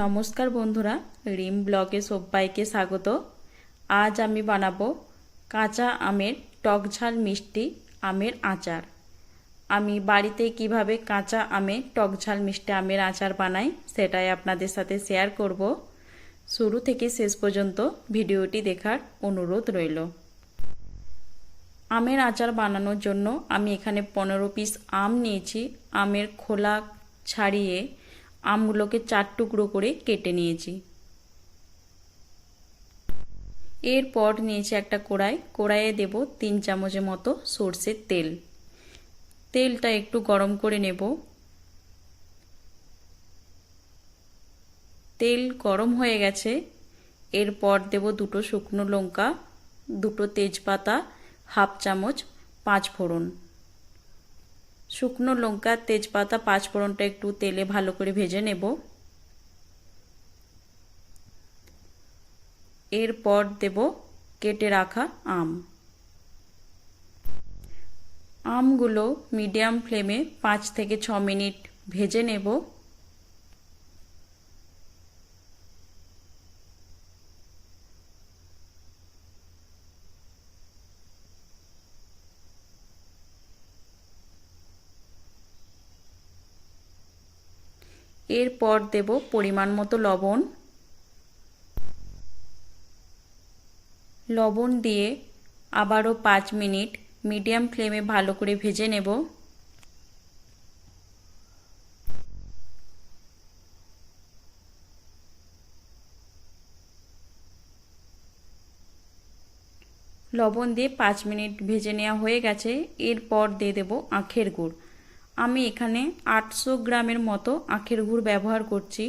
নমস্কার বন্ধুরা, রিম ব্লগে সবাইকে স্বাগত। আজ আমি বানাবো কাঁচা আমের টক ঝাল মিষ্টি আমের আচার। আমি বাড়িতে কীভাবে কাঁচা আমে টক ঝাল মিষ্টি আমের আচার বানাই সেটাই আপনাদের সাথে শেয়ার করব। শুরু থেকে শেষ পর্যন্ত ভিডিওটি দেখার অনুরোধ রইল। আমের আচার বানানোর জন্য আমি এখানে পনেরো পিস আম নিয়েছি। আমের খোলা ছাড়িয়ে আমগুলোকে চার টুকরো করে কেটে নিয়েছি। এরপর নিয়েছি একটা কড়াই। কড়াইয়ে দেব তিন চামচের মতো সর্ষের তেল। তেলটা একটু গরম করে নেব। তেল গরম হয়ে গেছে। এরপর দেব দুটো শুকনো লঙ্কা, দুটো তেজপাতা, হাফ চামচ পাঁচ ফোড়ন শুকনো লঙ্কা, তেজপাতা, পাঁচফোড়নটা একটু তেলে ভালো করে ভেজে নেব। এরপর দেব কেটে রাখা আম। আমগুলো মিডিয়াম ফ্লেমে পাঁচ থেকে ছ মিনিট ভেজে নেব। এরপর দেব পরিমাণ মতো লবণ। লবণ দিয়ে আবারও পাঁচ মিনিট মিডিয়াম ফ্লেমে ভালো করে ভেজে নেব। লবণ দিয়ে পাঁচ মিনিট ভেজে নেওয়া হয়ে গেছে। এরপর দিয়ে দেব আখের গুড়। আমি এখানে আটশো গ্রামের মতো আখের গুড় ব্যবহার করছি।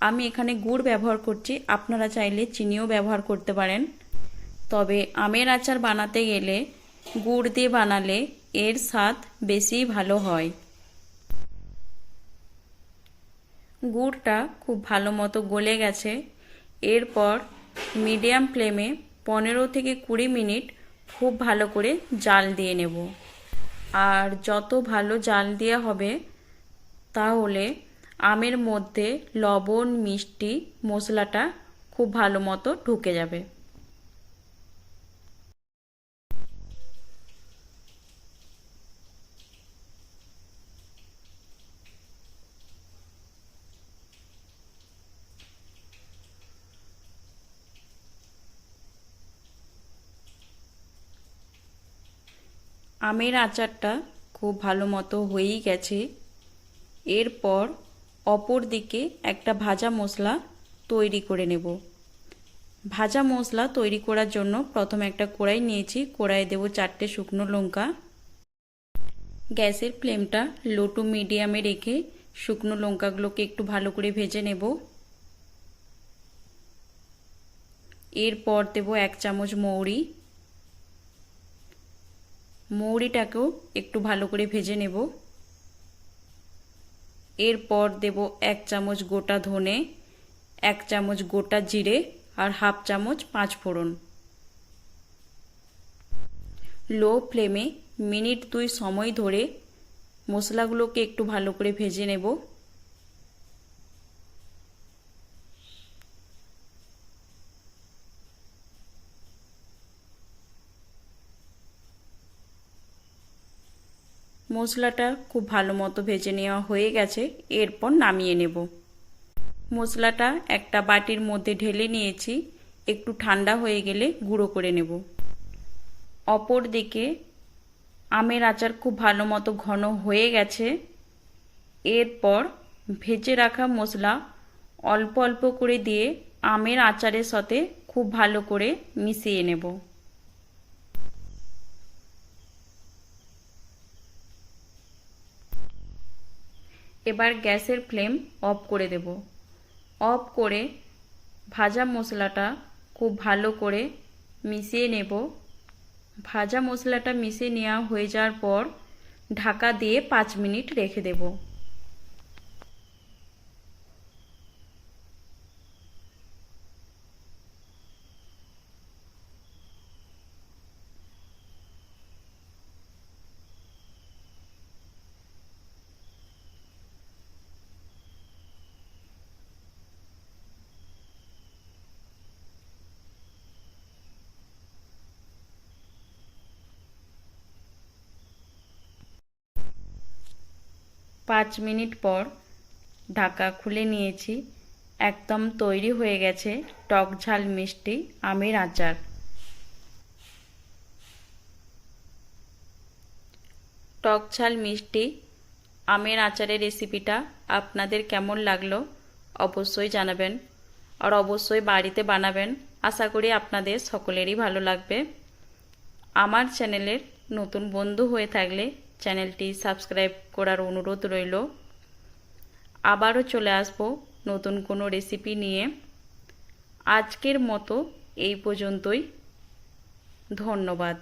আমি এখানে গুড় ব্যবহার করছি। আপনারা চাইলে চিনিও ব্যবহার করতে পারেন। তবে আমের আচার বানাতে গেলে গুড় দিয়ে বানালে এর স্বাদ বেশি ভালো হয়। গুড়টা খুব ভালো মতো গলে গেছে। এরপর মিডিয়াম ফ্লেমে পনেরো থেকে কুড়ি মিনিট খুব ভালো করে জাল দিয়ে নেব। আর যত ভালো জাল দেওয়া হবে, তাহলে আমের মধ্যে লবণ, মিষ্টি, মশলাটা খুব ভালো মতো ঢুকে যাবে। আমের আচারটা খুব ভালো মতো হয়েই গেছে। এরপর অপর দিকে একটা ভাজা মশলা তৈরি করে নেব। ভাজা মশলা তৈরি করার জন্য প্রথমে একটা কড়াই নিয়েছি। কড়াইয়ে দেব চারটে শুকনো লঙ্কা। গ্যাসের ফ্লেমটা লো টু মিডিয়ামে রেখে শুকনো লঙ্কাগুলোকে একটু ভালো করে ভেজে নেব। এরপর দেব এক চামচ মৌরি। মৌরিটাকেও একটু ভালো করে ভেজে নেব। এরপর দেব এক চামচ গোটা ধনে, এক চামচ গোটা জিরে আর হাফ চামচ পাঁচ ফোড়ন। লো ফ্লেমে মিনিট দুই সময় ধরে মশলাগুলোকে একটু ভালো করে ভেজে নেব। মশলাটা খুব ভালো মতো ভেজে নেওয়া হয়ে গেছে, এরপর নামিয়ে নেব। মশলাটা একটা বাটির মধ্যে ঢেলে নিয়েছি, একটু ঠান্ডা হয়ে গেলে গুঁড়ো করে নেব। অপর দিকে আমের আচার খুব ভালো মতো ঘন হয়ে গেছে, এরপর ভেজে রাখা মশলা অল্প অল্প করে দিয়ে আমের আচারের সাথে খুব ভালো করে মিশিয়ে নেব। এবার গ্যাসের ফ্লেম অফ করে দেব। অফ করে ভাজা মশলাটা খুব ভালো করে মিশিয়ে নেব। ভাজা মশলাটা মিশিয়ে নেওয়া হয়ে যাওয়ার পর ঢাকা দিয়ে পাঁচ মিনিট রেখে দেব। পাঁচ মিনিট পর ঢাকা খুলে নিয়েছি। একদম তৈরি হয়ে গেছে টক ঝাল মিষ্টি আমের আচার। টক ঝাল মিষ্টি আমের আচারের রেসিপিটা আপনাদের কেমন লাগল অবশ্যই জানাবেন আর অবশ্যই বাড়িতে বানাবেন। আশা করি আপনাদের সকলেরই ভালো লাগবে। আমার চ্যানেলের নতুন বন্ধু হয়ে থাকলে চ্যানেলটি সাবস্ক্রাইব করার অনুরোধ রইল। আবারও চলে আসব নতুন কোনো রেসিপি নিয়ে। আজকের মতো এই পর্যন্তই। ধন্যবাদ।